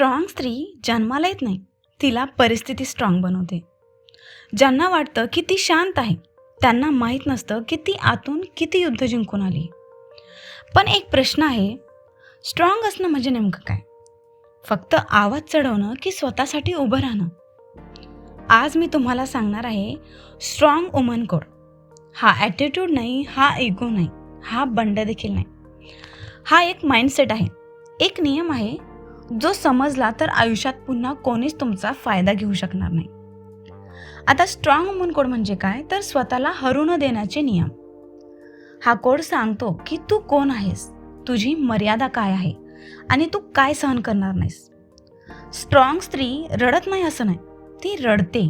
Strong स्त्री जन्माला येत नाही तिला परिस्थिती स्ट्रॉंग बनवते. ज्यांना वाटतं की ती शांत आहे त्यांना माहीत नसतं की ती आतून किती युद्ध जिंकून आली. पण एक प्रश्न आहे स्ट्रॉंग असणं म्हणजे नेमकं काय? फक्त आवाज चढवणं की स्वतःसाठी उभं राहणं? आज मी तुम्हाला सांगणार आहे स्ट्रॉंग वुमन कोड हा ॲटिट्यूड नाही हा इगो नाही हा बंड देखील नाही. हा एक माइंडसेट आहे एक नियम आहे जो समजला तर आयुष्यात पुन्हा कोणीच तुमचा फायदा घेऊ शकणार नाही. आता स्ट्रॉंग वुमन कोड म्हणजे काय? तर स्वतःला हरू न देण्याचे नियम. हा कोड सांगतो की तू कोण आहेस? तुझी मर्यादा काय आहे? आणि तू काय सहन करणार नाहीस? स्ट्रॉंग स्त्री रडत नाही असं नाही. ती रडते.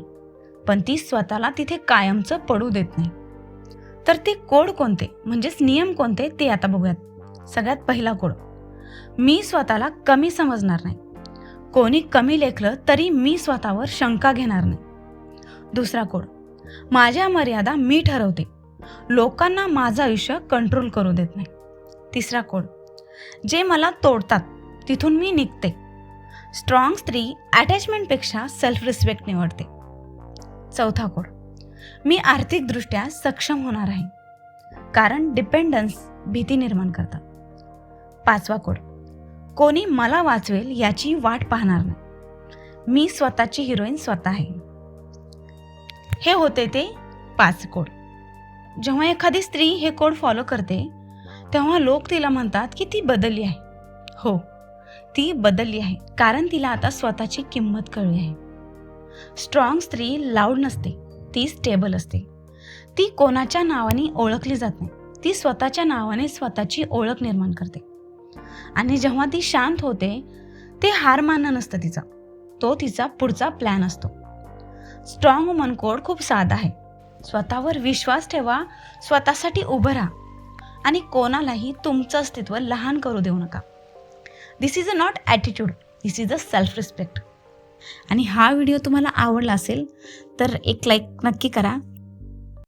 पण ती स्वतःला तिथे कायमचं पडू देत नाही. तर ते कोड कोणते? म्हणजेच नियम कोणते? ते आता बघूयात. सगळ्यात पहिला कोड. मी स्वतःला कमी समजणार नाही. कोणी कमी लेखलं तरी मी स्वतःवर शंका घेणार नाही. दुसरा कोड. माझ्या मर्यादा मी ठरवते. लोकांना माझं आयुष्य कंट्रोल करू देत नाही. तिसरा कोड. जे मला तोडतात तिथून मी निघते. स्ट्रॉंग स्त्री अटॅचमेंटपेक्षा सेल्फ रिस्पेक्ट निवडते. चौथा कोड. मी आर्थिकदृष्ट्या सक्षम होणार आहे. कारण डिपेंडन्स भीती निर्माण करतात. पाचवा कोड. कोणी मला वाचवेल याची वाट पाहणार नाही. मी स्वतःची हिरोईन स्वतः आहे. हे होते ते पाच कोड. जेव्हा एखादी स्त्री हे कोड फॉलो करते तेव्हा लोक तिला म्हणतात की ती बदलली आहे. हो ती बदलली आहे. कारण तिला आता स्वतःची किंमत कळली आहे. स्ट्रॉंग स्त्री लाऊड नसते. ती स्टेबल असते. ती कोणाच्या नावाने ओळखली जात नाही. ती स्वतःच्या नावाने स्वतःची ओळख निर्माण करते. आणि जेव्हा ती शांत होते ते हार मानणं नसतं तिचा. तो तिचा पुढचा प्लॅन असतो. स्ट्रॉंग वुमन कोड खूप साधा आहे. स्वतःवर विश्वास ठेवा स्वतःसाठी उभं राहा. आणि कोणालाही तुमचं अस्तित्व लहान करू देऊ नका. This is a not attitude this is a self respect आणि हा व्हिडिओ तुम्हाला आवडला असेल तर एक लाईक नक्की करा.